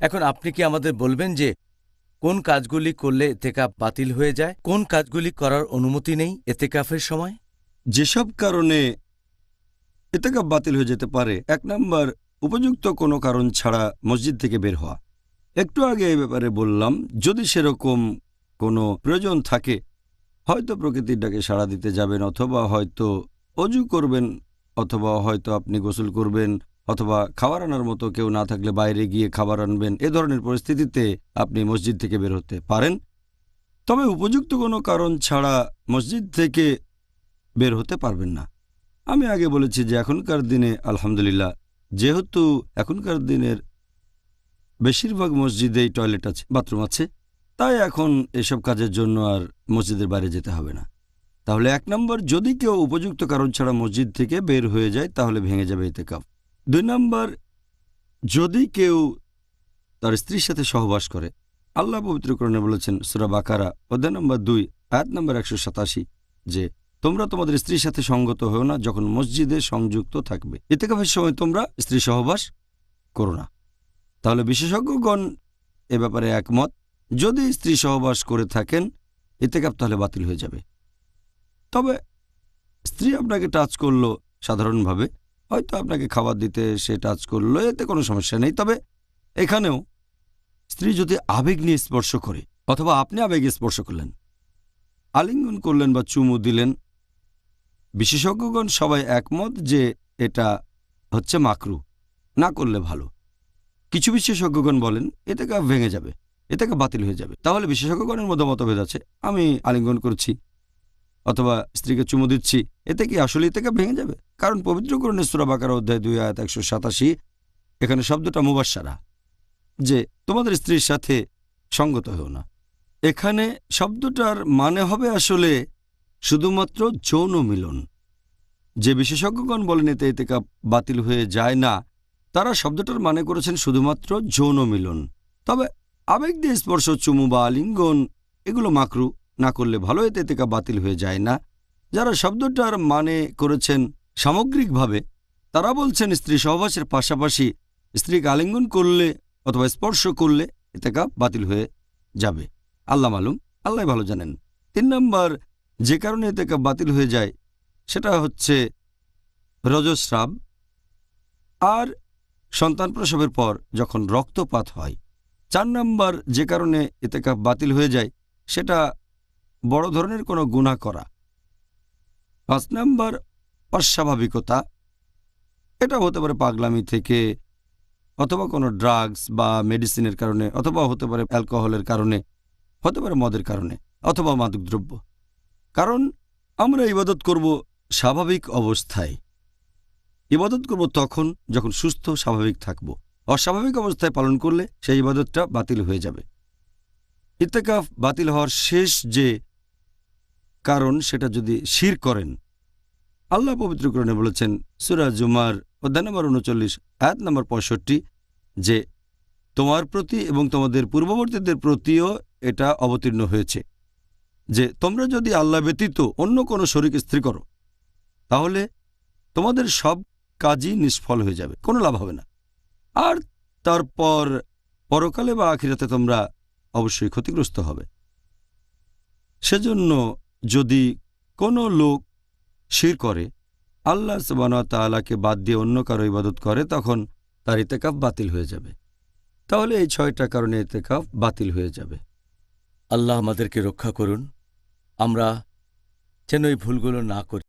এখন আপনি কি আমাদের বলবেন যে, কোন কাজগুলি করলে এতেকাফ বাতিল হয়ে যায়? কোন কাজগুলি করার অনুমতি নেই এতেকাফের সময়? যেসব কারণে এতেকাপ বাতিল হয়ে যেতে পারে, এক নম্বর, উপযুক্ত কোনো কারণ ছাড়া মসজিদ থেকে বের হওয়া। একটু আগে এই ব্যাপারে বললাম, যদি সেরকম কোনো প্রয়োজন থাকে, হয়তো প্রকৃতির ডাকে সাড়া দিতে যাবেন অথবা হয়তো অজু করবেন অথবা হয়তো আপনি গোসল করবেন অথবা খাবার আনার মতো কেউ না থাকলে বাইরে গিয়ে খাবার আনবেন, এ ধরনের পরিস্থিতিতে আপনি মসজিদ থেকে বের হতে পারেন। তবে উপযুক্ত কোনো কারণ ছাড়া মসজিদ থেকে বের হতে পারবেন না। আমি আগে বলেছি যে এখনকার দিনে, আলহামদুলিল্লাহ, যেহেতু এখনকার দিনের বেশিরভাগ মসজিদেই টয়লেট আছে, বাথরুম আছে, তাই এখন এসব কাজের জন্য আর মসজিদের বাইরে যেতে হবে না। তাহলে এক নম্বর, যদি কেউ উপযুক্ত কারণ ছাড়া মসজিদ থেকে বের হয়ে যায়, তাহলে ভেঙে যাবে এতে কাপ দুই নম্বর, যদি কেউ তার স্ত্রীর সাথে সহবাস করে, আল্লাহ পবিত্রকরণে বলেছেন সুরা বাকারা, অধ্যায় নম্বর দুই, আয়াত নম্বর একশো সাতাশি, যে তোমরা তোমাদের স্ত্রীর সাথে সঙ্গত হও না যখন মসজিদে সংযুক্ত থাকবে। ইতেকাফের সময় তোমরা স্ত্রী সহবাস করো না। তাহলে বিশেষজ্ঞগণ এ ব্যাপারে একমত, যদি স্ত্রী সহবাস করে থাকেন ইতেকাপ তাহলে বাতিল হয়ে যাবে। তবে স্ত্রী আপনাকে টাচ করল সাধারণভাবে হয়তো আপনাকে খাবার দিতে সে টাচ করল, এতে কোনো সমস্যা নেই। তবে এখানেও স্ত্রী যদি আবেগ নিয়ে স্পর্শ করে, অথবা আপনি আবেগে স্পর্শ করলেন, আলিঙ্গন করলেন বা চুমু দিলেন, বিশেষজ্ঞগণ সবাই একমত যে এটা হচ্ছে মাকরু, না করলে ভালো। কিছু বিশেষজ্ঞগণ বলেন এতে কাপ ভেঙে যাবে এতে কাপ বাতিল হয়ে যাবে। তাহলে বিশেষজ্ঞগণের মধ্যে মতভেদ আছে আমি আলিঙ্গন করছি, অথবা স্ত্রীকে চুমু দিচ্ছি, এতে কি আসলে এতে কাপ ভেঙে যাবে? কারণ পবিত্রকরণের সুরাবাকার অধ্যায় দুই আয়াত একশো সাতাশি, এখানে শব্দটা মুবাসারা যে তোমাদের স্ত্রীর সাথে সঙ্গত হও না। এখানে শব্দটার মানে হবে আসলে শুধুমাত্র যৌন মিলন। যে বিশেষজ্ঞগণ বলেন এতে এতেকা বাতিল হয়ে যায় না, তারা শব্দটার মানে করেছেন শুধুমাত্র যৌন মিলন। তবে আবেগ দিয়ে স্পর্শ, চুমু বা আলিঙ্গন, এগুলো মাকরু না করলে ভালো, এতে এতেকা বাতিল হয়ে যায় না। যারা শব্দটার মানে করেছেন সামগ্রিকভাবে তারা বলছেন স্ত্রী সহবাসের পাশাপাশি স্ত্রীকে আলিঙ্গন করলে অথবা স্পর্শ করলে এতে কাপ বাতিল হয়ে যাবে। আল্লাহ মালুম, আল্লাহ ভালো জানেন। তিন নম্বর, যে কারণে এতে কাপ বাতিল হয়ে যায় সেটা হচ্ছে রজস্রাব আর সন্তান প্রসবের পর যখন রক্তপাত হয়। চার নম্বর, যে কারণে এতে কাপ বাতিল হয়ে যায় সেটা বড় ধরনের কোনো গুণা করা। পাঁচ নম্বর অস্বাভাবিকতা। এটা হতে পারে পাগলামি থেকে অথবা কোনো ড্রাগস বা মেডিসিনের কারণে অথবা হতে পারে অ্যালকোহলের কারণে, হতে পারে মদের কারণে অথবা মাদকদ্রব্য কারণ আমরা ইবাদত করব স্বাভাবিক অবস্থায়। ইবাদত করব তখন যখন সুস্থ, স্বাভাবিক থাকব। অস্বাভাবিক অবস্থায় পালন করলে সেই ইবাদতটা বাতিল হয়ে যাবে। ইত্তেকাফ বাতিল হওয়ার শেষ যে কারণ সেটা যদি শির করেন আল্লাহ পবিত্রকরণে বলেছেন, সুরা জুমার অধ্যায় নম্বর উনচল্লিশ, আয়াত নম্বর পঁয়ষট্টি, যে তোমার প্রতি এবং তোমাদের পূর্ববর্তীদের প্রতিও এটা অবতীর্ণ হয়েছে। যে তোমরা যদি আল্লাহ ব্যতীত অন্য কোনো শরীক স্ত্রী করো, তাহলে তোমাদের সব কাজই নিষ্ফল হয়ে যাবে, কোনো লাভ হবে না। আর তারপর পরকালে বা আখিরাতে তোমরা অবশ্যই ক্ষতিগ্রস্ত হবে। সেজন্য যদি কোনো লোক শির করে। আল্লাহ সবানা তালাকে বাদ দিয়ে অন্য কারও ইবাদত করে, তখন তার ইতেকাফ বাতিল হয়ে যাবে। তাহলে এই ছয়টা কারণে ইতেকাফ বাতিল হয়ে যাবে। আল্লাহ আমাদেরকে রক্ষা করুন। আমরা যেন এই ভুলগুলো না করি।